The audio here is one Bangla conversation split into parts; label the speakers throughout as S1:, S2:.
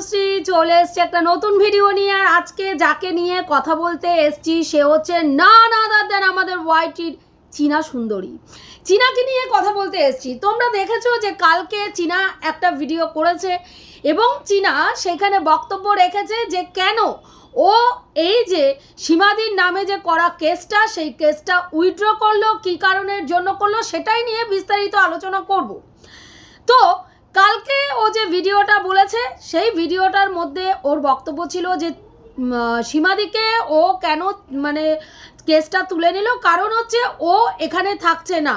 S1: তনুশ্রী চলে এসছে একটা নতুন ভিডিও নিয়ে, আর আজকে যাকে নিয়ে কথা বলতে এসছি, সে হচ্ছে না না দেন আমাদের ওয়াইটির চীনা সুন্দরী। চীনাকে নিয়ে কথা বলতে এসছি। তোমরা দেখেছ যে কালকে চীনা একটা ভিডিও করেছে, এবং চীনা সেখানে বক্তব্য রেখেছে যে কেন ও এই যে সীমাদির নামে যে করা কেসটা, সেই কেসটা উইথড্র করল, কী কারণের জন্য করল, সেটাই নিয়ে বিস্তারিত আলোচনা করব। তো কালকে ও যে ভিডিওটা বলেছে, সেই ভিডিওটার মধ্যে ওর বক্তব্য ছিল যে সীমাদিকে ও কেন মানে কেসটা তুলে নিল, কারণ হচ্ছে ও এখানে থাকছে না।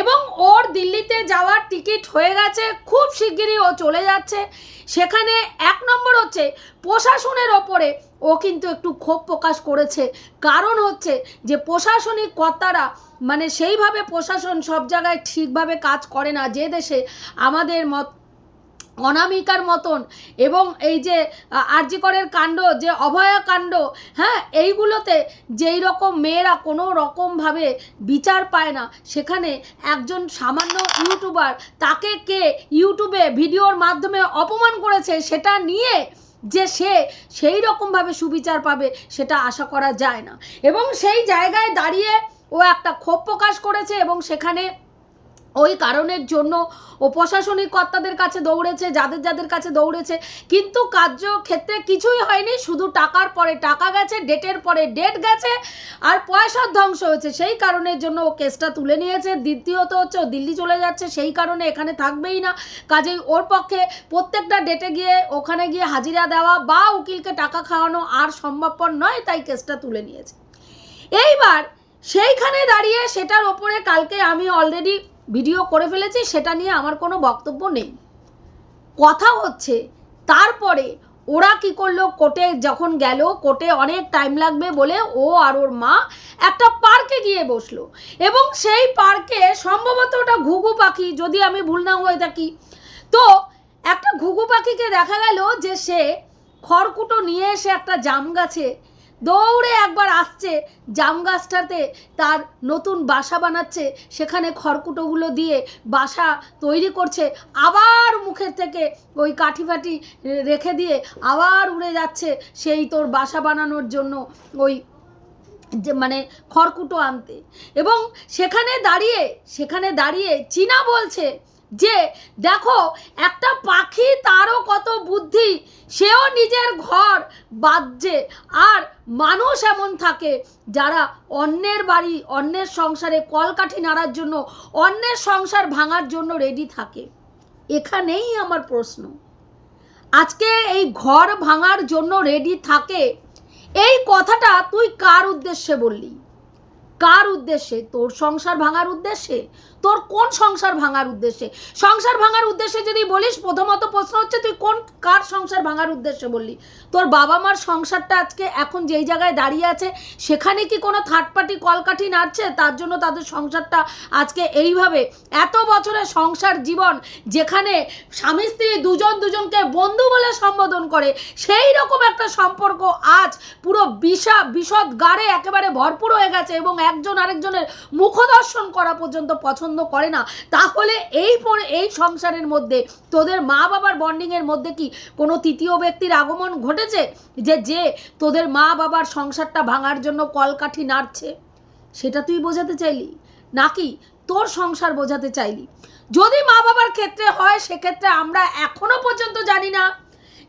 S1: এবং ওর দিল্লিতে যাওয়ার টিকিট হয়ে গেছে, খুব শিগগিরই ও চলে যাচ্ছে। সেখানে এক নম্বর হচ্ছে প্রশাসনের ওপরে ও কিন্তু একটু ক্ষোভ প্রকাশ করেছে। কারণ হচ্ছে যে প্রশাসনিক কর্তারা মানে সেইভাবে প্রশাসন সব জায়গায় ঠিকভাবে কাজ করে না। যে দেশে আমাদের মত অনামিকার মতন এবং এই যে আ, আরজিকরের কাণ্ড যে অভয়া কাণ্ড হ্যাঁ এইগুলোতে যেই রকম মেয়েরা কোনো রকমভাবে বিচার পায় না সেখানে একজন সামান্য ইউটিউবার তাকে কে ইউটিউবে ভিডিওর মাধ্যমে অপমান করেছে সেটা নিয়ে যে সে সেই রকমভাবে সুবিচার পাবে সেটা আশা করা যায় না। এবং সেই জায়গায় দাঁড়িয়ে ও একটা ক্ষোভ প্রকাশ করেছে এবং সেখানে ওই কারণের জন্য ও প্রশাসনিক কর্তাদের কাছে দৌড়েছে, যাদের যাদের কাছে দৌড়েছে। কিন্তু কার্যক্ষেত্রে কিছুই হয়নি, শুধু টাকার পরে টাকা গেছে, ডেটের পরে ডেট গেছে, আর পয়সার ধ্বংস হয়েছে। সেই কারণের জন্য ও কেসটা তুলে নিয়েছে। দ্বিতীয়ত হচ্ছে ও দিল্লি চলে যাচ্ছে, সেই কারণে এখানে থাকবেই না। কাজেই ওর পক্ষে প্রত্যেকটা ডেটে গিয়ে ওখানে গিয়ে হাজিরা দেওয়া বা উকিলকে টাকা খাওয়ানো আর সম্ভবপর নয়, তাই কেসটা তুলে নিয়েছে। এইবার সেইখানে দাঁড়িয়ে সেটার ওপরে কালকে আমি অলরেডি ভিডিও করে ফেলেছি, সেটা নিয়ে আমার কোনো বক্তব্য নেই। কথা হচ্ছে, তারপরে ওরা কি করল, কোর্টে যখন গেল, কোর্টে অনেক টাইম লাগবে বলে ও আর ওর মা একটা পার্কে গিয়ে বসল। এবং সেই পার্কে সম্ভবত ওটা ঘুঘু পাখি, যদি আমি ভুল না হয়ে থাকি। তো একটা ঘুঘু পাখিকে দেখা গেল যে সে খড়কুটো নিয়ে এসে একটা জাম গাছে দৌড়ে একবার আসছে জাম গাছটাতে, তার নতুন বাসা বানাচ্ছে, সেখানে খড়কুটোগুলো দিয়ে বাসা তৈরি করছে, আবার মুখের থেকে ওই কাঠি ফাটি রেখে দিয়ে আবার উড়ে যাচ্ছে সেই তোর বাসা বানানোর জন্য ওই যে মানে খড়কুটো আনতে। এবং সেখানে দাঁড়িয়ে সেখানে দাঁড়িয়ে চীনা বলছে যে দেখো, একটা পাখি তারও কত বুদ্ধি, সেও নিজের ঘর বাঁধছে। আর মানুষ এমন থাকে যারা অন্যের বাড়ি, অন্যের সংসারে কলকাঠি নাড়ার জন্য, অন্যের সংসার ভাঙার জন্য রেডি থাকে। এখানেই আমার প্রশ্ন। আজকে এই ঘর ভাঙার জন্য রেডি থাকে, এই কথাটা তুই কার উদ্দেশ্যে বললি? কার উদ্দেশ্যে? তোর সংসার ভাঙার উদ্দেশ্যে? তোর কোন সংসার ভাঙার উদ্দেশ্যে? সংসার ভাঙার উদ্দেশ্যে যদি বলিস, প্রথমত প্রশ্ন হচ্ছে, তুই কোন, কার সংসার ভাঙার উদ্দেশ্যে বললি? তোর বাবা মার সংসারটা আজকে এখন যেই জায়গায় দাঁড়িয়ে আছে, সেখানে কি কোনো থার্ড পার্টি কলকাঠি নাড়ছে? তার জন্য তাদের সংসারটা আজকে এইভাবে এত বছরের সংসার জীবন, যেখানে স্বামী, স্ত্রী দুজন দুজনকে বন্ধু বলে সম্বোধন করে, সেই রকম একটা সম্পর্ক আজ পুরো বিষা বিশদ গাড়ে একেবারে ভরপুর হয়ে গেছে এবং একজন আরেকজনের মুখদর্শন করা পর্যন্ত পছন্দ করে না। তাহলে এই এই সংসারের মধ্যে তোদের মা বাবার বন্ডিংয়ের মধ্যে কি কোনো তৃতীয় ব্যক্তির আগমন ঘটেছে? যে যে তোদের মা বাবার সংসারটা ভাঙার জন্য কলকাঠি নাড়ছে? সেটা তুই বোঝাতে চাইলি? নাকি তোর সংসার বোঝাতে চাইলি? যদি মা বাবার ক্ষেত্রে হয়, সেক্ষেত্রে আমরা এখনও পর্যন্ত জানি না।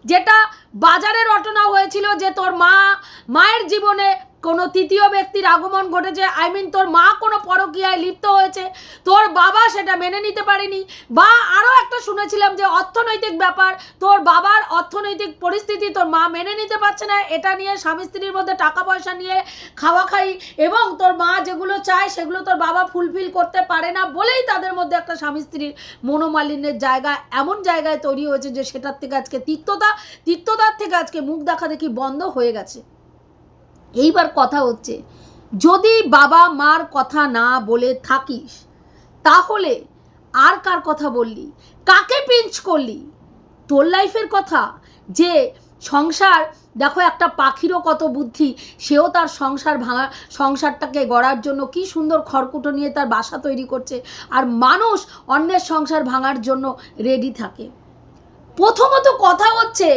S1: যেটা বাজারের রটনা হয়েছিল যে তোর মা মায়ের জীবনে কোনো তৃতীয় ব্যক্তির আগমন ঘটেছে। আই মিন তোর মা কোনো পরকীয়ায় লিপ্ত হয়েছে। তোর বাবা সেটা মেনে নিতে পারেনি। বা আরও একটা শুনেছিলাম যে অর্থনৈতিক ব্যাপার, তোর বাবার অর্থনৈতিক পরিস্থিতি তোর মা মেনে নিতে পারছে না। এটা নিয়ে স্বামী স্ত্রীর মধ্যে টাকা পয়সা নিয়ে খাওয়া খাই এবং তোর মা যেগুলো চায় সেগুলো তোর বাবা ফুলফিল করতে পারে না বলেই তাদের মধ্যে একটা স্বামী স্ত্রীর মনোমালিন্যের জায়গা এমন জায়গায় তৈরি হয়েছে যে সেটার থেকে আজকে তিক্ততা, তিক্ততার থেকে আজকে মুখ দেখা দেখি বন্ধ হয়ে গেছে। এইবার কথা হচ্ছে, যদি বাবা মার কথা না বলে থাকিস, তাহলে আর কার কথা বললি? কাকে পিঞ্চ করলি? তোর লাইফের কথা? যে সংসার, দেখো একটা পাখিরও কত বুদ্ধি, সেও তার সংসার ভাঙা, সংসারটাকে গড়ার জন্য কি সুন্দর খড়কুটো নিয়ে তার বাসা তৈরি করছে, আর মানুষ অন্যের সংসার ভাঙার জন্য রেডি থাকে। প্রথমত কথা হচ্ছে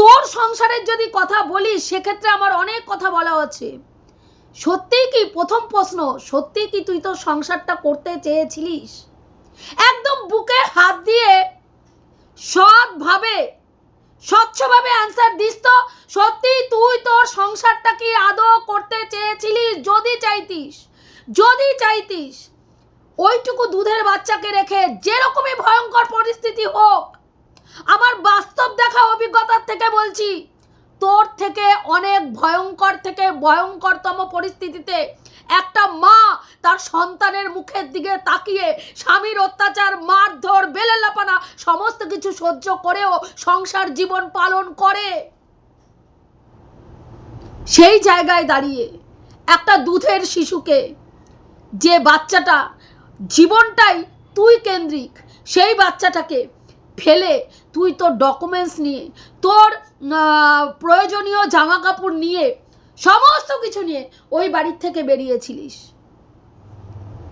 S1: তোর সংসারের যদি কথা বলিস, সেক্ষেত্রে আমার অনেক কথা বলা আছে। সত্যিই কি? প্রথম প্রশ্ন, সত্যিই কি তুই তোর সংসারটা করতে চেয়েছিলিস? একদম বুকে হাত দিয়ে সৎভাবে, স্বচ্ছভাবে অ্যান্সার দিস তো। সত্যি তুই তোর সংসারটা কি আদৌ করতে চেয়েছিলিস? যদি চাইতিস যদি চাইতিস, ওইটুকু দুধের বাচ্চাকে রেখে যেরকমই ভয়ঙ্কর পরিস্থিতি হোক আমার বাস্তব দেখা অভিজ্ঞতার থেকে বলছি, তোর থেকে অনেক ভয়ঙ্কর থেকে ভয়ঙ্করতম পরিস্থিতিতে একটা মা তার সন্তানের মুখের দিকে তাকিয়ে স্বামীর অত্যাচার, মারধর, বেলেলাপানা সমস্ত কিছু সহ্য করেও সংসার জীবন পালন করে। সেই জায়গায় দাঁড়িয়ে একটা দুধের শিশুকে, যে বাচ্চাটা জীবনটাই তুই কেন্দ্রিক, সেই বাচ্চাটাকে ফেলে তুই তোর ডকুমেন্টস নিয়ে তোর প্রয়োজনীয় জামা কাপড় নিয়ে, সমস্ত কিছু নিয়ে ওই বাড়ির থেকে বেরিয়েছিলিস।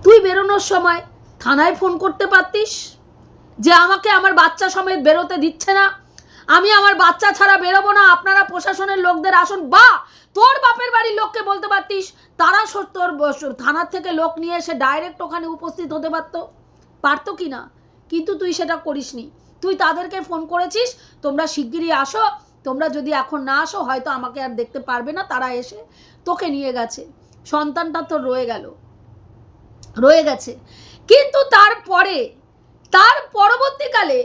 S1: তুই বেরোনোর সময় থানায় ফোন করতে পারতিস যে আমাকে আমার বাচ্চা সমেত বেরোতে দিচ্ছে না। আমি আমার বাচ্চা ছাড়া বেরোবো না, আপনারা প্রশাসনের লোকদের আসুন। বা, তোর বাপের বাড়ির লোককে বলতে পারতিস, তারা তোর থানার থেকে লোক নিয়ে এসে ডাইরেক্ট ওখানে উপস্থিত হতে পারতো। পারতো কি না? কিন্তু তুই সেটা করিসনি। তুই তাদেরকে ফোন করেছিস? তোমরা শিগগিরই আসো। তোমরা যদি এখন না আসো, হয়তো আমাকে আর দেখতে পারবে না। তারা এসে তোকে নিয়ে গেছে। সন্তানটা তো রয়ে গেল। রয়ে গেছে। কিন্তু তারপরে, তার পরবর্তীকালে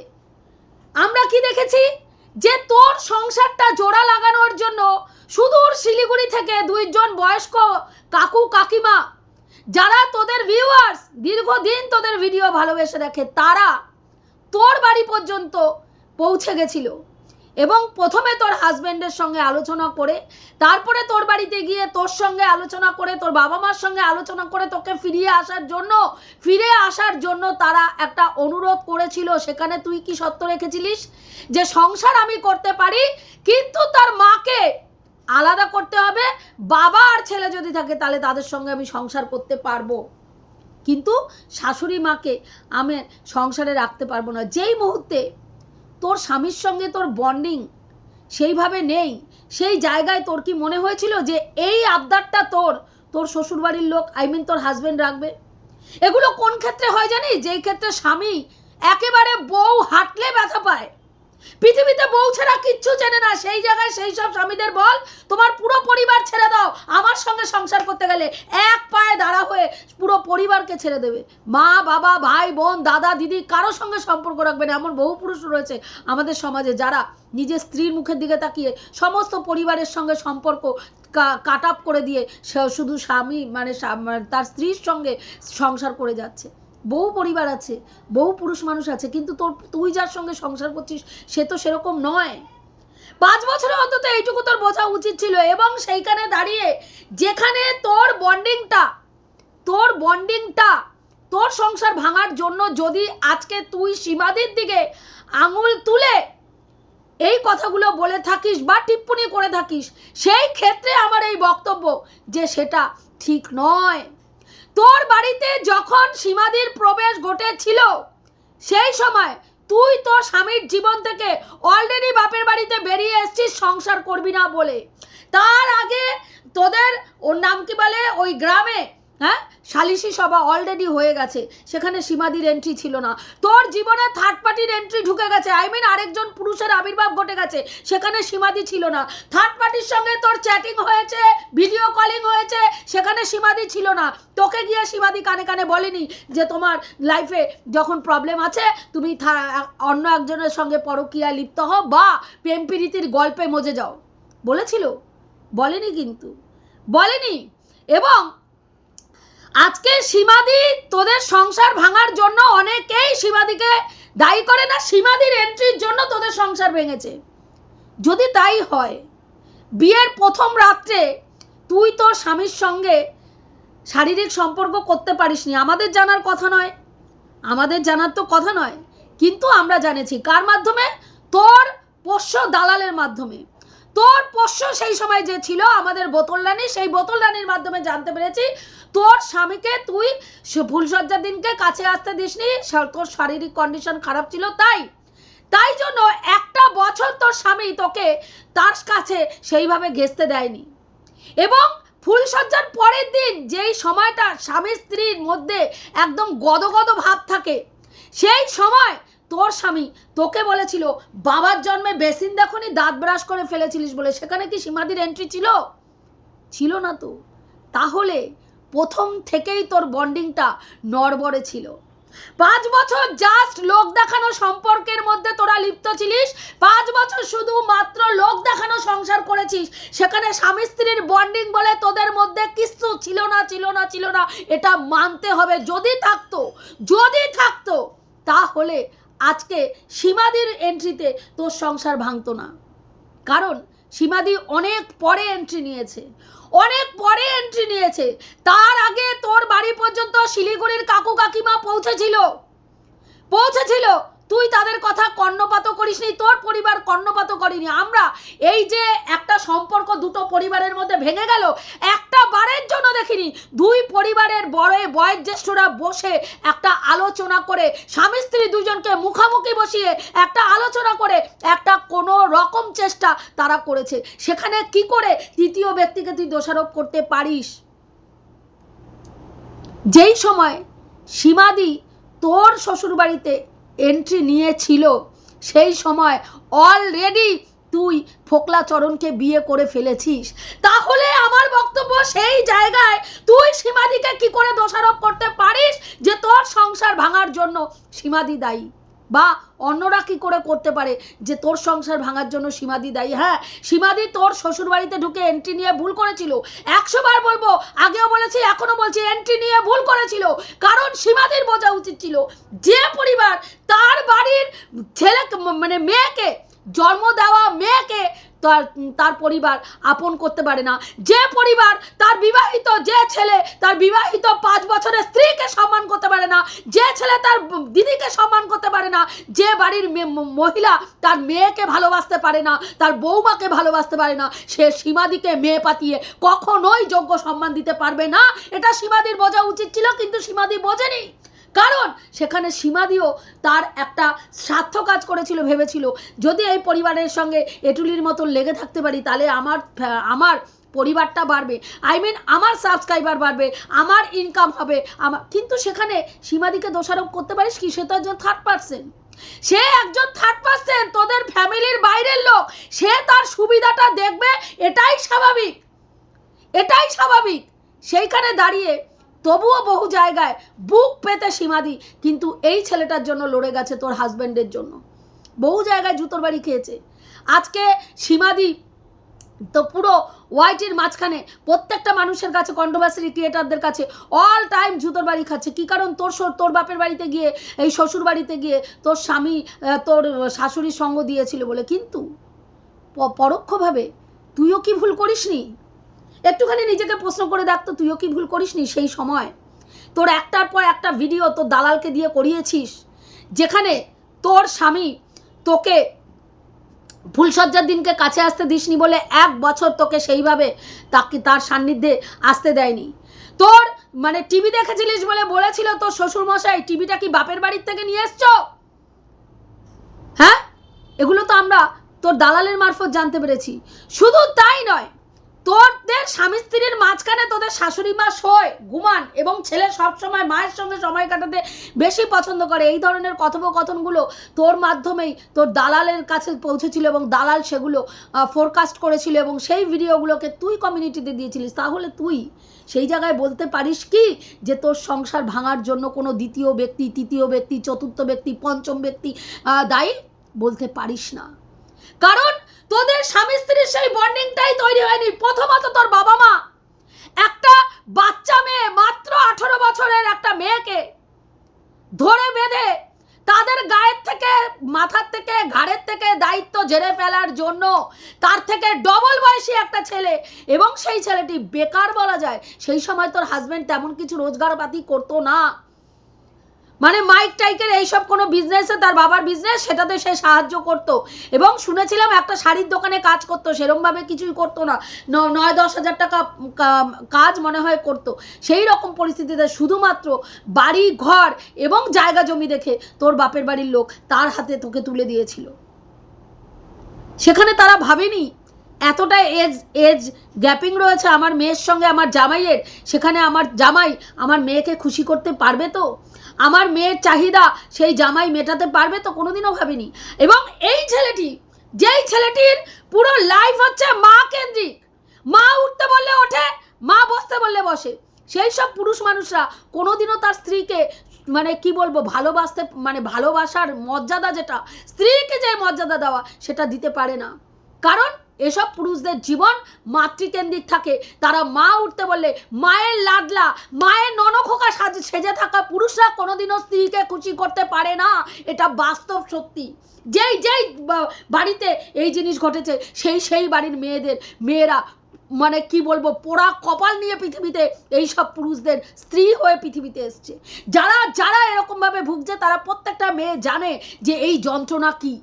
S1: আমরা কি দেখেছি? যে তোর সংসারটা জোড়া লাগানোর জন্য সুদূর শিলিগুড়ি থেকে দুইজন বয়স্ক কাকু কাকিমা, যারা তোদের ভিউয়ার্স দীর্ঘদিন তোদের ভিডিও ভালোবেসে দেখে, তারা তোর বাড়ি পর্যন্ত পৌঁছে গেছিল। এবং প্রথমে তোর হাজবেন্ডের সঙ্গে আলোচনা করে, তারপরে তোর বাড়িতে গিয়ে তোর সঙ্গে আলোচনা করে, তোর বাবা মার সঙ্গে আলোচনা করে তোকে ফিরিয়ে আসার জন্য, ফিরে আসার জন্য তারা একটা অনুরোধ করেছিল। সেখানে তুই কি সত্য রেখেছিলিস? যে সংসার আমি করতে পারি, কিন্তু তার মাকে আলাদা করতে হবে। বাবা আর ছেলে যদি থাকে, তাহলে তাদের সঙ্গে আমি সংসার করতে পারব। কিন্তু শাশুড়ি মাকে আমি সংসারে রাখতে পারব না। যেই মুহূর্তে তোর স্বামীর সঙ্গে তোর বন্ডিং সেইভাবে নেই, সেই জায়গায় তোর কি মনে হয়েছিল যে এই আবদারটা তোর তোর শ্বশুরবাড়ির লোক আই মিন তোর হাজব্যান্ড রাখবে? এগুলো কোন ক্ষেত্রে হয় জানি যেই ক্ষেত্রে স্বামী একেবারে বউ হাঁটলে ব্যথা পায়। পৃথিবীতে বউ ছাড়া কিচ্ছু চেনে না। সেই জায়গায় সেই সব স্বামীদের বল, তোমার পুরো পরিবার ছেড়ে দাও। আমার সঙ্গে সংসার করতে গেলে এক পায়ে দাঁড়া হয়ে পুরো পরিবারকে ছেড়ে দেবে। মা, বাবা, ভাই, বোন, দাদা, দিদি কারও সঙ্গে সম্পর্ক রাখবে না। এমন বহু পুরুষ রয়েছে আমাদের সমাজে যারা নিজের স্ত্রীর মুখের দিকে তাকিয়ে সমস্ত পরিবারের সঙ্গে সম্পর্ক কাট আপ করে দিয়ে শুধু স্বামী মানে মানে তার স্ত্রীর সঙ্গে সংসার করে যাচ্ছে। বহু পরিবার আছে বহু পুরুষ মানুষ আছে, কিন্তু তোর, তুই যার সঙ্গে সংসার করছিস, সে তো সেরকম নয়। পাঁচ বছরে অন্তত এইটুকু তোর বোঝা উচিত ছিল এবং সেইখানে দাঁড়িয়ে যেখানে তোর বন্ডিংটা তোর বন্ডিংটা, তোর সংসার ভাঙার জন্য যদি আজকে তুই সীমাদির দিকে আঙুল তুলে এই কথাগুলো বলে থাকিস বা টিপ্পনি করে থাকিস, সেই ক্ষেত্রে আমার এই বক্তব্য যে সেটা ঠিক নয়। তোর বাড়িতে যখন সীমাদির প্রবেশ ঘটেছিল, সেই সময় তুই তোর স্বামীর জীবন থেকে অলরেডি বাপের বাড়িতে বেরিয়ে এসছিস সংসার করবি না বলে। তার আগে তোদের ওর নাম কি বলে? ওই গ্রামে হ্যাঁ? সালিশি সভা অলরেডি হয়ে গেছে। সেখানে সীমাদির এন্ট্রি ছিল না। তোর জীবনে থার্ড পার্টির এন্ট্রি ঢুকে গেছে। আই মিন আরেকজন পুরুষের আবির্ভাব ঘটে গেছে। সেখানে সীমাদি ছিল না। থার্ড পার্টির সঙ্গে তোর চ্যাটিং হয়েছে ভিডিও কলিং হয়েছে, সেখানে সীমাদি ছিল না। তোকে গিয়ে সীমাদি কানে কানে বলেনি যে তোমার লাইফে যখন প্রবলেম আছে, তুমি অন্য একজনের সঙ্গে পরকীয়ায় লিপ্ত হও বা প্রেম প্রীতির গল্পে মজে যাও। বলেছিল? বলেনি কিন্তু। বলেনি। এবং আজকে সীমাদি তোদের সংসার ভাঙার জন্য অনেকেই সীমাদিকে দায়ী করে না, সীমাদির এন্ট্রির জন্য তোদের সংসার ভেঙেছে। যদি তাই হয়, বিয়ের প্রথম রাত্রে তুই তোর স্বামীর সঙ্গে শারীরিক সম্পর্ক করতে পারিসনি। আমাদের জানার কথা নয়। আমাদের জানার তো কথা নয়। কিন্তু আমরা জানেছি। কার মাধ্যমে? তোর পোষ্য দালালের মাধ্যমে। তোর পোষ্য সেই সময় যে ছিল, আমাদের বোতল রানী সেই বোতল রানীর মাধ্যমে জানতে পেরেছি, তোর স্বামীকে তুই ফুলসজ্জার দিনকে কাছে আসতে দিসনি তোর শারীরিক কন্ডিশন খারাপ ছিল, তাই? তাই জন্য একটা বছর তোর স্বামী তোকে তার কাছে সেইভাবে ঘেঁচতে দেয়নি। এবং ফুলসজ্জার পরের দিন যেই সময়টা স্বামী স্ত্রীর মধ্যে একদম গদগদ ভাব থাকে, সেই সময় তোর স্বামী তোকে বলেছিল, বাবার জন্মে বেসিন দেখনি, দাঁত ব্রাশ করে ফেলেছিলিস বলে। সেখানে কি সীমাদির এন্ট্রি ছিল? ছিল না তো। তাহলে প্রথম থেকেই তোর বন্ডিংটা নড়বড়ে ছিল। পাঁচ বছর জাস্ট লোক দেখানো সম্পর্কের মধ্যে তোরা লিপ্ত ছিলিস। পাঁচ বছর শুধু মাত্র লোক দেখানো সংসার করেছিস। সেখানে স্বামী স্ত্রীর বন্ডিং বলে তোদের মধ্যে কিচ্ছু ছিল না ছিল না ছিল না। এটা মানতে হবে। যদি থাকতো যদি থাকতো, তাহলে আজকে সীমাদির এন্ট্রিতে তোর সংসার ভাঙতো না। কারণ সীমাদি অনেক পরে এন্ট্রি নিয়েছে। অনেক পরে এন্ট্রি নিয়েছে। তার আগে তোর বাড়ি পর্যন্ত শিলিগুড়ির কাকু কাকিমা পৌঁছেছিল। পৌঁছেছিল। তুই তাদের কথা কর্ণপাত করিসনি, তোর পরিবার কর্ণপাত করিনি। আমরা এই যে একটা সম্পর্ক দুটো পরিবারের মধ্যে ভেঙে গেল, একটা বারের জন্য দেখিনি। দুই পরিবারের বড় বয়োজ্যেষ্ঠরা বসে একটা আলোচনা করে, স্বামী স্ত্রী দুজনকে মুখামুখি বসিয়ে একটা আলোচনা করে, একটা কোনো রকম চেষ্টা তারা করেছে। সেখানে কি করে তৃতীয় ব্যক্তিকে তুই দোষারোপ করতে পারিস? যেই সময় সীমাদি তোর শ্বশুরবাড়িতে এন্ট্রি নিয়েছিল, সেই সময় অলরেডি তুই ফোকলা চরণকে বিয়ে করে ফেলেছিস। তাহলে আমার বক্তব্য সেই জায়গায়, তুই সীমাদিকে কি করে দোষারোপ করতে পারিস যে তোর সংসার ভাঙার জন্য সীমাদি দায়ী? বা অন্যরা কি করে করতে পারে? যে তোর সংসার ভাঙার জন্য সীমাদি দায়ী। হ্যাঁ সীমাদি তোর শ্বশুর বাড়িতে ঢুকে এন্ট্রি নিয়ে ভুল করেছিল। একশো বার বলব, আগেও বলেছি এখনও বলছি এন্ট্রি নিয়ে ভুল করেছিল। কারণ সীমাদির বোঝা উচিত ছিল যে পরিবার তার বাড়ির ছেলে মানে মেয়েকে জন্ম দেওয়া মেয়েকে তার তার পরিবার আপন করতে পারে না। যে পরিবার তার বিবাহিত, যে ছেলে তার বিবাহিত পাঁচ বছরের স্ত্রীকে সম্মান করতে পারে না, যে ছেলে তার দিদিকে সম্মান করতে পারে না, যে বাড়ির মহিলা তার মেয়েকে ভালোবাসতে পারে না, তার বৌমাকে ভালোবাসতে পারে না, সে সীমাদিকে মেয়ে পাতিয়ে কখনোই যোগ্য সম্মান দিতে পারবে না। এটা সীমাদির বোঝা উচিত ছিল, কিন্তু সীমাদি বোঝেনি। কারণ সেখানে সীমাদিও তার একটা স্বার্থ কাজ করেছিল, ভেবেছিল। যদি এই পরিবারের সঙ্গে এটুলির মতন লেগে থাকতে পারি, তাহলে আমার আমার পরিবারটা বাড়বে। আই মিন আমার সাবস্ক্রাইবার বাড়বে, আমার ইনকাম হবে, আমার, কিন্তু সেখানে সীমাদিকে দোষারোপ করতে পারিস কি? সে তো একজন থার্ড পার্সন সে একজন থার্ড পার্সন তোদের ফ্যামিলির বাইরের লোক। সে তার সুবিধাটা দেখবে, এটাই স্বাভাবিক। এটাই স্বাভাবিক। সেইখানে দাঁড়িয়ে তবুও বহু জায়গায় বুক পেতে সীমাদি কিন্তু এই ছেলেটার জন্য লড়ে গেছে তোর হাজব্যান্ডের জন্য। বহু জায়গায় জুতোর বাড়ি খেয়েছে। আজকে সীমাদি তো পুরো ওয়াইটির মাঝখানে প্রত্যেকটা মানুষের কাছে কন্ট্রোভার্সি ক্রিয়েটারদের কাছে অল টাইম জুতোর বাড়ি খাচ্ছে। কী কারণ তোর তোর বাপের বাড়িতে গিয়ে, এই শ্বশুর বাড়িতে গিয়ে তোর স্বামী তোর শাশুড়ির সঙ্গ দিয়েছিল বলে। কিন্তু পরোক্ষভাবে তুইও কি ভুল করিসনি? একটুখানি নিজেকে প্রশ্ন করে দেখ তো, তুইও কি ভুল করিসনি সেই সময়? তোর একটার পর একটা ভিডিও তোর দালালকে দিয়ে করিয়েছিস, যেখানে তোর স্বামী তোকে ফুলসজ্জার দিনকে কাছে আসতে দিসনি বলে এক বছর তোকে সেইভাবে তাকে তার সান্নিধ্যে আসতে দেয়নি। তোর মানে টিভি দেখেছিলিস বলে বলেছিল তোর শ্বশুরমশাই টিভিটা কি বাপের বাড়ির থেকে নিয়ে এসছো? হ্যাঁ? এগুলো তো আমরা তোর দালালের মারফত জানতে পেরেছি। শুধু তাই নয় তোদের স্বামী স্ত্রীর মাঝখানে তোদের শাশুড়ি মা শোয়, ঘুমান এবং ছেলে সবসময় মায়ের সঙ্গে সময় কাটাতে বেশি পছন্দ করে। এই ধরনের কথোপকথনগুলো তোর মাধ্যমেই তোর দালালের কাছে পৌঁছেছিল এবং দালাল সেগুলো ফোরকাস্ট করেছিল এবং সেই ভিডিওগুলোকে তুই কমিউনিটিতে দিয়েছিলিস। তাহলে তুই সেই জায়গায় বলতে পারিস কি যে তোর সংসার ভাঙার জন্য কোনো দ্বিতীয় ব্যক্তি, তৃতীয় ব্যক্তি, চতুর্থ ব্যক্তি, পঞ্চম ব্যক্তি দায়ী? বলতে পারিস না। কারণ তোদের স্বামী স্ত্রীর সেই বন্ডিংটাই তৈরি হয়নি। প্রথমত তোর বাবা মা। একটা বাচ্চা মেয়ে, মাত্র আঠারো বছরের একটা মেয়েকে ধরে বেঁধে তাদের গায়ের থেকে, মাথার থেকে, ঘাড়ের থেকে দায়িত্ব ঝেড়ে ফেলার জন্য তার থেকে ডবল বয়সী একটা ছেলে এবং সেই ছেলেটি বেকার বলা যায়। সেই সময় তোর হাজব্যান্ড তেমন কিছু রোজগারপাতি করতো না। মানে মাইক টাইকের এইসব কোনো বিজনেসে তার বাবার বিজনেস সেটাতে সে সাহায্য করত। এবং শুনেছিলাম একটা শাড়ির দোকানে কাজ করতো, সেরমভাবে কিছুই করতো না। নয়, দশ হাজার টাকা কাজ মনে হয় করতো। সেই রকম পরিস্থিতিতে শুধুমাত্র বাড়ি, ঘর এবং জায়গা জমি দেখে তোর বাপের বাড়ির লোক তার হাতে তোকে তুলে দিয়েছিল। সেখানে তারা ভাবেনি, এতটা এজ এজ গ্যাপিং রয়েছে আমার মেয়ের সঙ্গে, আমার জামাইয়ের। সেখানে আমার জামাই আমার মেয়েকে খুশি করতে পারবে তো? আমার মেয়ের চাহিদা সেই জামাই মেটাতে পারবে তো কোনোদিনও ভাবিনি। এবং এই ছেলেটি, যেই ছেলেটির পুরো লাইফ হচ্ছে মা কেন্দ্রিক। মা উঠতে বললে ওঠে, মা বসতে বললে বসে। সেই সব পুরুষ মানুষরা কোনোদিনও তার স্ত্রীকে মানে কি বলব, ভালোবাসতে মানে ভালোবাসার মর্যাদা যেটা, স্ত্রীকে যে মর্যাদা দেওয়া, সেটা দিতে পারে না। কারণ এসব পুরুষদের জীবন মাতৃকেন্দ্রিক থাকে। তারা মা উঠতে বললে, মায়ের লাডলা, মায়ের ননখোকা সাজে, সেজে থাকা পুরুষরা কোনোদিনও স্ত্রীকে খুশি করতে পারে না। এটা বাস্তব সত্যি। যেই যেই বাড়িতে এই জিনিস ঘটেছে, সেই সেই বাড়ির মেয়েদের, মেয়েরা মানে কি বলব, পোড়া কপাল নিয়ে পৃথিবীতে এই সব পুরুষদের স্ত্রী হয়ে পৃথিবীতে এসছে। যারা যারা এরকমভাবে ভুগছে, তারা প্রত্যেকটা মেয়ে জানে যে এই যন্ত্রণা কী।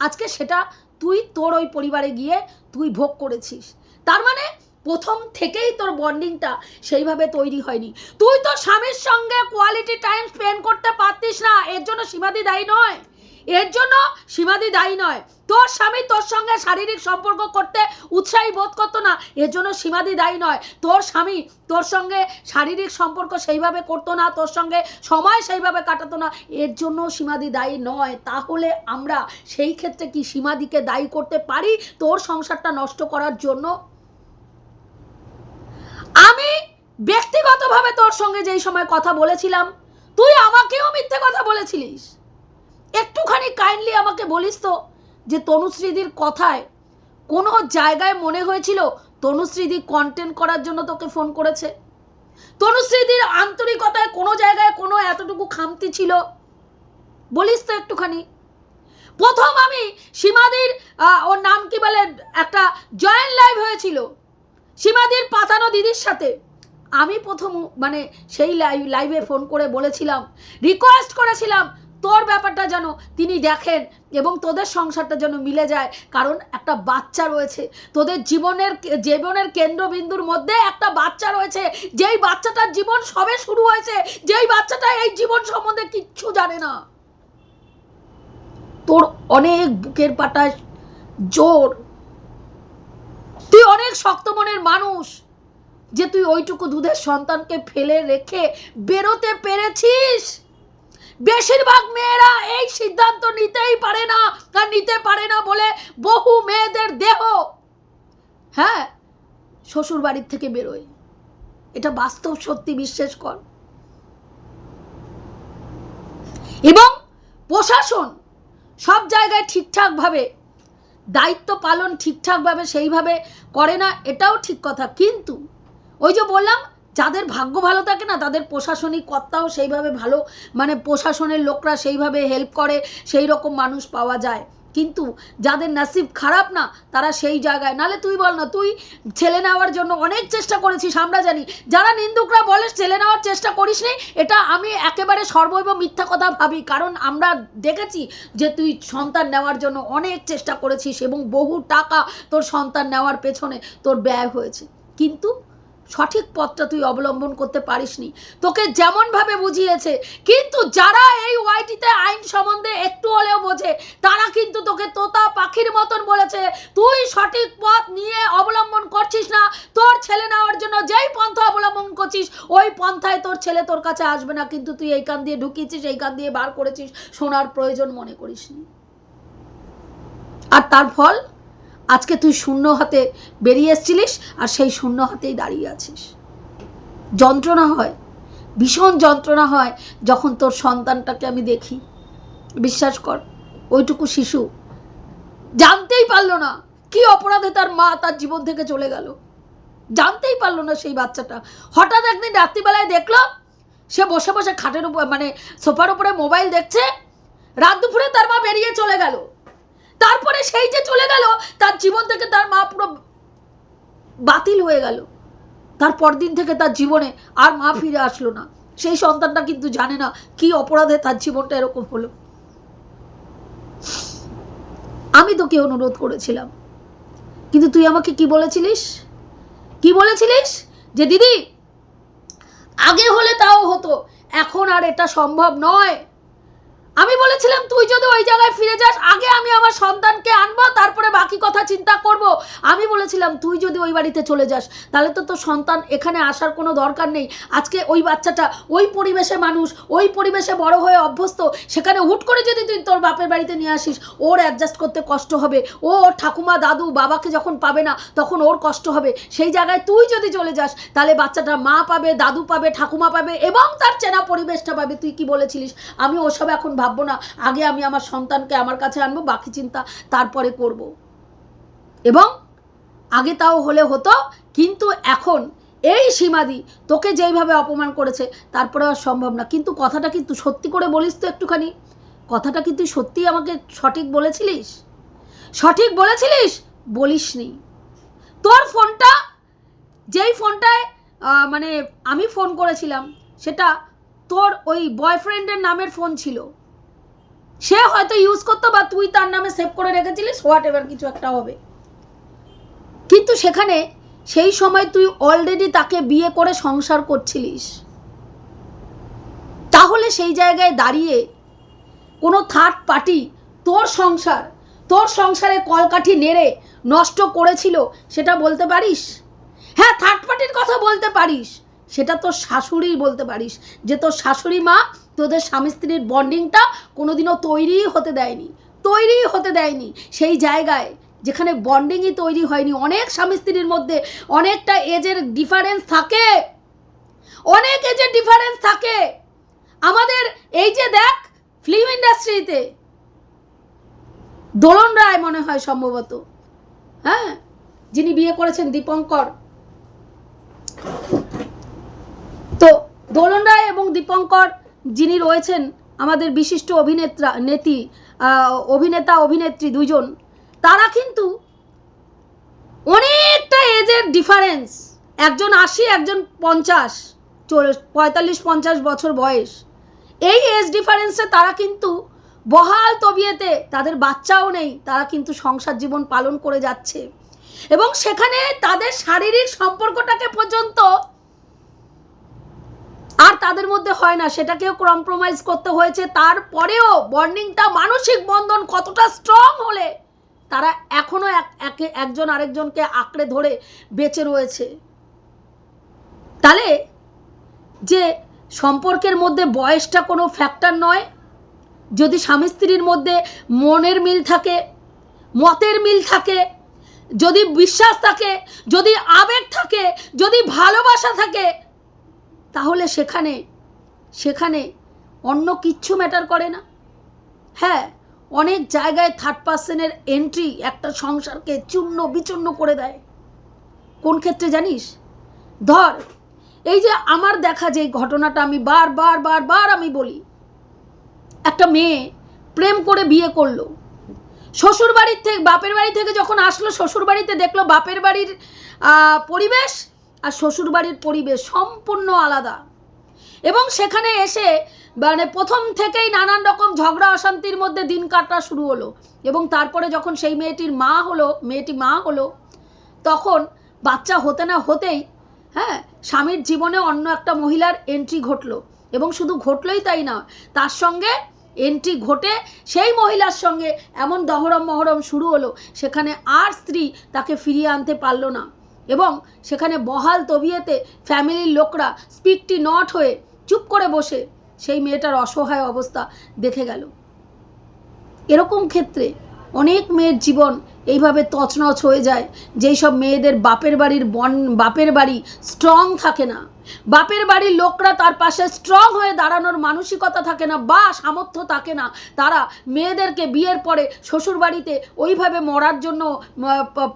S1: আজকে সেটা তুই তোর ওই পরিবারে গিয়ে তুই ভোগ করেছিস। তার মানে প্রথম থেকেই তোর বন্ডিংটা সেইভাবে তৈরি হয়নি। তুই তো স্বামীর সঙ্গে কোয়ালিটি টাইম স্পেন্ড করতে পারতিস না, এর জন্য সীমাদি দায়ী নয়। এর জন্য সীমাদি দায়ী নয়। তোর স্বামী তোর সঙ্গে শারীরিক সম্পর্ক করতে উৎসাহী বোধ করতো না, এর জন্য সীমাদি দায়ী নয়। তোর স্বামী তোর সঙ্গে শারীরিক সম্পর্ক সেইভাবে করতো না, তোর সঙ্গে সময় সেইভাবে কাটাতো না, এর জন্য সীমাদি দায়ী নয়। তাহলে আমরা সেই ক্ষেত্রে কি সীমাদিকে দায়ী করতে পারি তোর সংসারটা নষ্ট করার জন্য? আমি ব্যক্তিগতভাবে তোর সঙ্গে যেই সময় কথা বলেছিলাম, তুই আমাকেও মিথ্যে কথা বলেছিলিস। একটুখানি কাইন্ডলি আমাকে বলিস তো যে তনুশ্রীদির কথায় কোনো জায়গায় মনে হয়েছিল তনুশ্রীদি কন্টেন্ট করার জন্য তোকে ফোন করেছে? তনুশ্রীদির আন্তরিকতায় কোনো জায়গায় কোনো এতটুকু খামতি ছিল? বলিস তো একটুখানি। প্রথম আমি সীমাদির ওর নাম কি বলে, একটা জয়েন্ট লাইভ হয়েছিল সীমাদির পাতানো দিদির সাথে। আমি প্রথম মানে সেই লাইভ লাইভে ফোন করে বলেছিলাম রিকোয়েস্ট করেছিলাম তোর ব্যাপারটা যেন তিনি দেখেন এবং তোদের সংসারটা যেন মিলে যায়। কারণ একটা বাচ্চা রয়েছে। তোদের জীবনের জীবনের কেন্দ্রবিন্দুর মধ্যে একটা বাচ্চা রয়েছে। যেই বাচ্চাটার জীবন সবে শুরু হয়েছে, যেই বাচ্চাটা এই জীবন সম্বন্ধে কিচ্ছু জানে না। তোর অনেক বুকের পাটায় জোর। তুই অনেক শক্ত মনের মানুষ। যে তুই ওইটুকু দুধের সন্তানকে ফেলে রেখে বেরোতে পেরেছিস। বেশিরভাগ মেয়েরা এই সিদ্ধান্ত নিতেই পারে না আর নিতে পারে না বলে বহু মেয়েদের দেহ হ্যাঁ শ্বশুর বাড়ির থেকে বেরোয়। এটা বাস্তব সত্যি বিশ্বাস কর। এবং প্রশাসন সব জায়গায় ঠিকঠাকভাবে, দায়িত্ব পালন ঠিকঠাকভাবে সেইভাবে করে না, এটাও ঠিক কথা। কিন্তু ওই যে বললাম যাদের ভাগ্য ভালো থাকে না, তাদের প্রশাসনিক কর্তাও সেইভাবে ভালো মানে প্রশাসনের লোকরা সেইভাবে হেল্প করে, সেই রকম মানুষ পাওয়া যায়। কিন্তু যাদের নাসিব খারাপ না, তারা সেই জায়গায়, নালে তুই বল না, তুই ছেলে নেওয়ার জন্য অনেক চেষ্টা করেছিস, আমরা জানি। যারা নিন্দুকরা বলে, ছেলে নেওয়ার চেষ্টা করিস নি, এটা আমি একেবারে সর্বৈব মিথ্যা কথা ভাবি। কারণ আমরা দেখেছি যে তুই সন্তান নেওয়ার জন্য অনেক চেষ্টা করেছিস এবং বহু টাকা তোর সন্তান নেওয়ার পেছনে তোর ব্যয় হয়েছে। কিন্তু সঠিক পথটা তুই অবলম্বন করতে পারিসনি। তোকে যেমনভাবে বুঝিয়েছে, কিন্তু যারা এই ওয়াইটিতে আইন সম্বন্ধে একটু হলেও বোঝে, তারা কিন্তু তোকে তোতা পাখির মতন বলেছে, তুই সঠিক পথ নিয়ে অবলম্বন করছিস না, তোর ছেলে নেওয়ার জন্য যেই পন্থা অবলম্বন করছিস, ওই পন্থায় তোর ছেলে তোর কাছে আসবে না, কিন্তু তুই এই কান দিয়ে ঢুকিয়েছিস, এই কান দিয়ে বার করেছিস, শোনার প্রয়োজন মনে করিসনি। আর তার ফল? আজকে তুই শূন্য হাতে বেরিয়ে এসেছিলিস আর সেই শূন্য হাতেই দাঁড়িয়ে আছিস। যন্ত্রণা হয়, ভীষণ যন্ত্রণা হয় যখন তোর সন্তানটাকে আমি দেখি। বিশ্বাস কর, ওইটুকু শিশু জানতেই পারল না কি অপরাধে তার মা তার জীবন থেকে চলে গেল। জানতেই পারল না সেই বাচ্চাটা। হঠাৎ একদিন রাত্রিবেলায় দেখল, সে বসে বসে খাটের উপর মানে সোফার উপরে মোবাইল দেখছে, রাত দুপুরে তার মা বেরিয়ে চলে গেল। তারপরে সেই যে চলে গেল, তার জীবন থেকে তার মা পুরো বাতিল হয়ে গেল। তার পরদিন থেকে তার জীবনে আর মা ফিরে আসলো না। সেই সন্তানটা কিন্তু জানে না কি অপরাধে তার জীবনটা এরকম হলো। আমি তোকে অনুরোধ করেছিলাম। কিন্তু তুই আমাকে কি বলেছিলিস? কি বলেছিলিস? যে দিদি, আগে হলে তাও হতো, এখন আর এটা সম্ভব নয়। আমি বলেছিলাম, তুই যদি ওই জায়গায় ফিরে যাস, আগে আমি আমার সন্তানকে আনব, তারপরে বাকি কথা চিন্তা করব। আমি বলেছিলাম, তুই যদি ওই বাড়িতে চলে যাস, তাহলে তো তোর সন্তান এখানে আসার কোনো দরকার নেই। আজকে ওই বাচ্চাটা ওই পরিবেশে মানুষ, ওই পরিবেশে বড় হয়ে অভ্যস্ত, সেখানে হুট করে যদি তুই তোর বাপের বাড়িতে নিয়ে আসিস, ওর অ্যাডজাস্ট করতে কষ্ট হবে। ও ওর ঠাকুমা, দাদু, বাবাকে যখন পাবে না, তখন ওর কষ্ট হবে। সেই জায়গায় তুই যদি চলে যাস, তাহলে বাচ্চাটা মা পাবে, দাদু পাবে, ঠাকুমা পাবে এবং তার চেনা পরিবেশটা পাবে। তুই কি বলেছিলিস? আমি ওসব এখন ভাববো না, আগে আমি আমার সন্তানকে আমার কাছে আনব, বাকি চিন্তা তারপরে করব। এবং আগে তাও হলে হতো, কিন্তু এখন এই সীমাদি তোকে যেইভাবে অপমান করেছে, তারপরে আর সম্ভব না। কিন্তু কথাটা কিন্তু সত্যি করে বলিস তো একটুখানি? কথাটা কি তুই সত্যিই আমাকে সঠিক বলেছিলিস? সঠিক বলেছিলিস? বলিসনি তোর ফোনটা, যেই ফোনটায় মানে আমি ফোন করেছিলাম, সেটা তোর ওই বয়ফ্রেন্ডের নামের ফোন ছিল। সে হয়তো ইউজ করতো বা তুই তার নামে সেভ করে রেখেছিলিস হোয়াট এভার কিছু একটা হবে। কিন্তু সেখানে সেই সময় তুই অলরেডি তাকে বিয়ে করে সংসার করছিলিস। তাহলে সেই জায়গায় দাঁড়িয়ে কোনো থার্ড পার্টি তোর সংসার, তোর সংসারে কলকাঠি নেড়ে নষ্ট করেছিল, সেটা বলতে পারিস? হ্যাঁ থার্ড পার্টির কথা বলতে পারিস। সেটা তোর শাশুড়ি বলতে পারিস যে তোর শাশুড়ি মা তোদের স্বামী স্ত্রীর বন্ডিংটা কোনোদিনও তৈরিই হতে দেয়নি, তৈরিই হতে দেয়নি। সেই জায়গায় যেখানে বন্ডিংই তৈরি হয়নি, অনেক স্বামী স্ত্রীর মধ্যে অনেকটা এজের ডিফারেন্স থাকে। অনেক এজের ডিফারেন্স থাকে। আমাদের এই যে দেখ ফিল্ম ইন্ডাস্ট্রিতে দোলন রায় মনে হয় সম্ভবত হ্যাঁ? যিনি বিয়ে করেছেন দীপঙ্কর। তো দোলন রায় এবং দীপঙ্কর যিনি রয়েছেন আমাদের বিশিষ্ট অভিনেত্রা নেত্রী আহ, অভিনেতা অভিনেত্রী দুজন তারা কিন্তু অনেকটা এজের ডিফারেন্স একজন আশি একজন পঞ্চাশ পঁয়তাল্লিশ পঞ্চাশ বছর বয়স। এই এজ ডিফারেন্সে তারা কিন্তু বহাল তবিয়েতে তাদের বাচ্চাও নেই তারা কিন্তু সংসার জীবন পালন করে যাচ্ছে। এবং সেখানে তাদের শারীরিক সম্পর্কটাকে পর্যন্ত আর তাদের মধ্যে হয় না। সেটাকেও কম্প্রোমাইজ করতে হয়েছে। তারপরেও বন্ডিংটা মানসিক বন্ধন কতটা স্ট্রং হলে তারা এখনও এক, একে, একজন আরেকজনকে আঁকড়ে ধরে বেঁচে রয়েছে। তাহলে যে সম্পর্কের মধ্যে বয়সটা কোনো ফ্যাক্টর নয়, যদি স্বামী স্ত্রীর মধ্যে মনের মিল থাকে, মতের মিল থাকে, যদি বিশ্বাস থাকে, যদি আবেগ থাকে, যদি ভালোবাসা থাকে তাহলে সেখানে সেখানে অন্য কিচ্ছু ম্যাটার করে না? হ্যাঁ অনেক জায়গায় থার্ড পার্সনের এন্ট্রি একটা সংসারকে চূর্ণ বিচূর্ণ করে দেয়। কোন ক্ষেত্রে জানিস? ধর, এই যে আমার দেখা যে ঘটনাটা আমি বার বার বার বার আমি বলি। একটা মেয়ে প্রেম করে বিয়ে করল। শ্বশুর বাড়ির থেকে, বাপের বাড়ি থেকে যখন আসলো শ্বশুর বাড়িতে দেখল বাপের বাড়ির পরিবেশ আর শ্বশুরবাড়ির পরিবেশ সম্পূর্ণ আলাদা। এবং সেখানে এসে মানে প্রথম থেকেই নানান রকম ঝগড়া অশান্তির মধ্যে দিন কাটা শুরু হলো। এবং তারপরে যখন সেই মেয়েটির মা হলো, মেয়েটি মা হলো, তখন বাচ্চা হতে না হতেই হ্যাঁ স্বামীর জীবনে অন্য একটা মহিলার এন্ট্রি ঘটলো। এবং শুধু ঘটলোই তাই না, তার সঙ্গে এন্ট্রি ঘটে সেই মহিলার সঙ্গে এমন দহরম মহরম শুরু হলো, সেখানে আর স্ত্রী তাকে ফিরিয়ে আনতে পারল না। এবং সেখানে বহাল তবিয়েতে ফ্যামিলির লোকরা স্পিকটি নট হয়ে চুপ করে বসে সেই মেয়েটার অসহায় অবস্থা দেখে গেল। এরকম ক্ষেত্রে অনেক মেয়ের জীবন এইভাবে তছনছ হয়ে যায় যেই সব মেয়েদের বাপের বাড়ির বন, বাপের বাড়ি স্ট্রং থাকে না। বাপের বাড়ির লোকরা তার পাশে স্ট্রং হয়ে দাঁড়ানোর মানসিকতা থাকে না, বা সামর্থ্য থাকে না। তারা মেয়েদেরকে বিয়ের পরে শ্বশুর বাড়িতে ওইভাবে মরার জন্য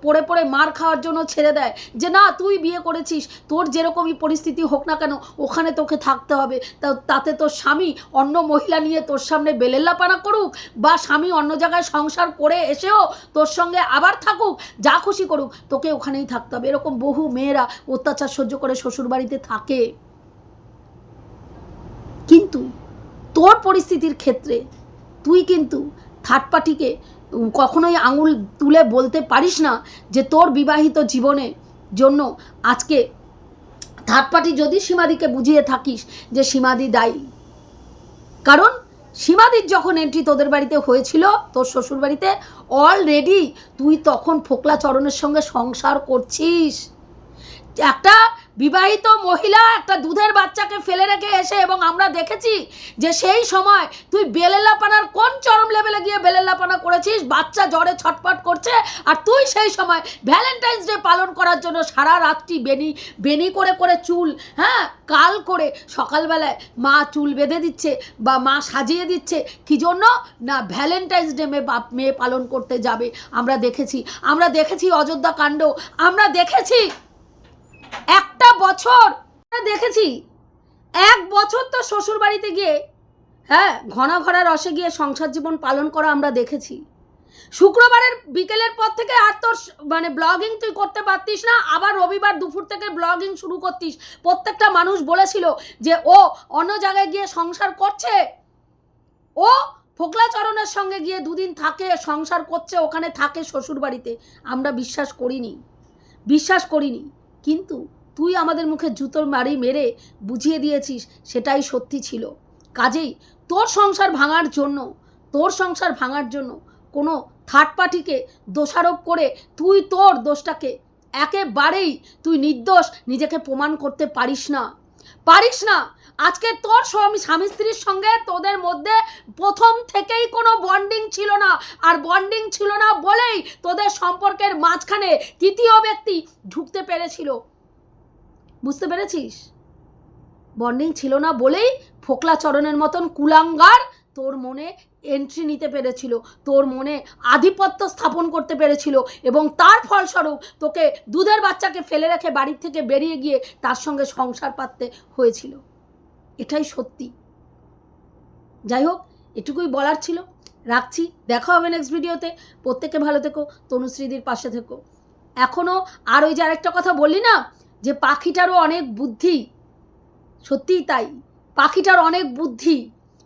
S1: পড়ে পড়ে মার খাওয়ার জন্য ছেড়ে দেয় যে, না, তুই বিয়ে করেছিস, তোর যেরকমই পরিস্থিতি হোক না কেন, ওখানে তোকে থাকতে হবে। তা, তাতে তোর স্বামী অন্য মহিলা নিয়ে তোর সামনে বেলেল্লাপানা করুক, বা স্বামী অন্য জায়গায় সংসার করে এসেও তোর সঙ্গে আবার থাকুক, যা খুশি করুক, তোকে ওখানেই থাকতে হবে। এরকম বহু মেয়েরা অত্যাচার সহ্য করে শ্বশুর বাড়িতে থাকে কিন্তু তোর পরিস্থিতির ক্ষেত্রে তুই কিন্তু থার্ড পার্টিকে কখনোই আঙুল তুলে বলতে পারিস না যে তোর বিবাহিত জীবনে জন্য আজকে থার্ড পার্টি যদি সীমাদিকে বুঝিয়ে থাকিস যে সীমাদি দায়ী। কারণ সীমাদির যখন এন্ট্রি তোদের বাড়িতে হয়েছিল, তোর শ্বশুর বাড়িতে অলরেডি তুই তখন ফোকলা চরণের সঙ্গে সংসার করছিস। একটা বিবাহিত মহিলা একটা দুধের বাচ্চাকে ফেলে রেখে এসে এবং আমরা দেখেছি যে সেই সময় তুই বেলেল্লাপানার কোন চরম লেভেলে গিয়ে বেলেল্লাপানা করেছিস? বাচ্চা জ্বরে ছটপট করছে আর তুই সেই সময় ভ্যালেন্টাইন্স ডে পালন করার জন্য সারা রাত্রি বেনি বেনি করে করে চুল হ্যাঁ? কাল করে সকালবেলায় মা চুল বেঁধে দিচ্ছে বা মা সাজিয়ে দিচ্ছে। কি জন্য? না ভ্যালেন্টাইন্স ডে মে বাপ মেয়ে পালন করতে যাবে। আমরা দেখেছি। আমরা দেখেছি অযোধ্যা কাণ্ড। আমরা দেখেছি একটা বছর? দেখেছি। এক বছর তো শ্বশুর বাড়িতে গিয়ে হ্যাঁ ঘন ঘরা রসে গিয়ে সংসার জীবন পালন করা আমরা দেখেছি। শুক্রবারের বিকেলের পর থেকে আর তোর মানে ব্লগিং তুই করতে পারতিস না, আবার রবিবার দুপুর থেকে ব্লগিং শুরু করতিস। প্রত্যেকটা মানুষ বলেছিল যে, ও, অন্য জায়গায় গিয়ে সংসার করছে? ও ফোকলাচরণের সঙ্গে গিয়ে দুদিন থাকে, সংসার করছে, ওখানে থাকে শ্বশুর বাড়িতে আমরা বিশ্বাস করিনি। বিশ্বাস করিনি। কিন্তু তুই আমাদের মুখে জুতোর মারি মেরে বুঝিয়ে দিয়েছিস, সেটাই সত্যি ছিল। কাজেই তোর সংসার ভাঙার জন্য, তোর সংসার ভাঙার জন্য কোনো থার্ড পার্টিকে দোষারোপ করে তুই তোর দোষটাকে একেবারেই তুই নির্দোষ, নিজেকে প্রমাণ করতে পারিস না। পারিস না আজকে তোর স্বামী স্বামী স্ত্রীর সঙ্গে তোদের মধ্যে প্রথম থেকেই কোনো বন্ডিং ছিল না। আর বন্ডিং ছিল না বলেই তোদের সম্পর্কের মাঝখানে তৃতীয় ব্যক্তি ঢুকতে পেরেছিল। বুঝতে পেরেছিস? বন্ডিং ছিল না বলেই ফোকলা চরণের মতন কুলাঙ্গার তোর মনে এন্ট্রি নিতে পেরেছিল, তোর মনে আধিপত্য স্থাপন করতে পেরেছিল এবং তার ফলস্বরূপ তোকে দুধের বাচ্চাকে ফেলে রেখে বাড়ির থেকে বেরিয়ে গিয়ে তার সঙ্গে সংসার পাততে হয়েছিল। এটাই সত্যি। যাই হোক এটুকুই বলার ছিল। রাখছি, দেখা হবে নেক্সট ভিডিওতে প্রত্যেকে ভালো থেকো, তনুশ্রীদির পাশে থেকো। এখনও আর ওই যে আরেকটা কথা বললি না, যে পাখিটারও অনেক বুদ্ধি। সত্যিই তাই। পাখিটার অনেক বুদ্ধি।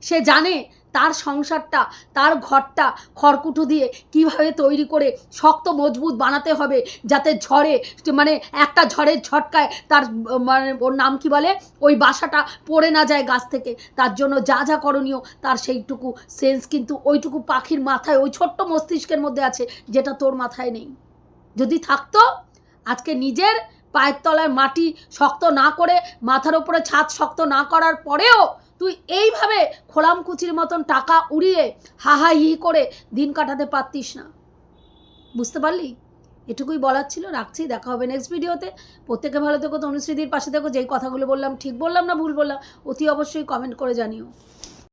S1: সে জানে তার সংসারটা, তার ঘরটা খড়কুটো দিয়ে কীভাবে তৈরি করে শক্ত মজবুত বানাতে হবে যাতে ঝড়ে মানে একটা ঝড়ের ঝটকায় তার মানে ওর নাম কি বলে? ওই বাসাটা পড়ে না যায় গাছ থেকে। তার জন্য যা যা করণীয় তার সেইটুকু সেন্স কিন্তু ওইটুকু পাখির মাথায়, ওই ছোট্ট মস্তিষ্কের মধ্যে আছে যেটা তোর মাথায় নেই। যদি থাকতো, আজকে নিজের পায়ের তলায় মাটি শক্ত না করে, মাথার ওপরে ছাদ শক্ত না করার পরেও তুই এইভাবে খোলামকুচির মতন টাকা উড়িয়ে হাহা হি করে দিন কাটাতে পারতিস না। বুঝতে পারলি? এটুকুই বলার ছিল, রাখছি, দেখা হবে নেক্সট ভিডিওতে প্রত্যেকে ভালো থেকো, তনুশ্রীদির পাশে থেকো, যেই কথাগুলো বললাম ঠিক বললাম না ভুল বললাম, অতি অবশ্যই কমেন্ট করে জানিও।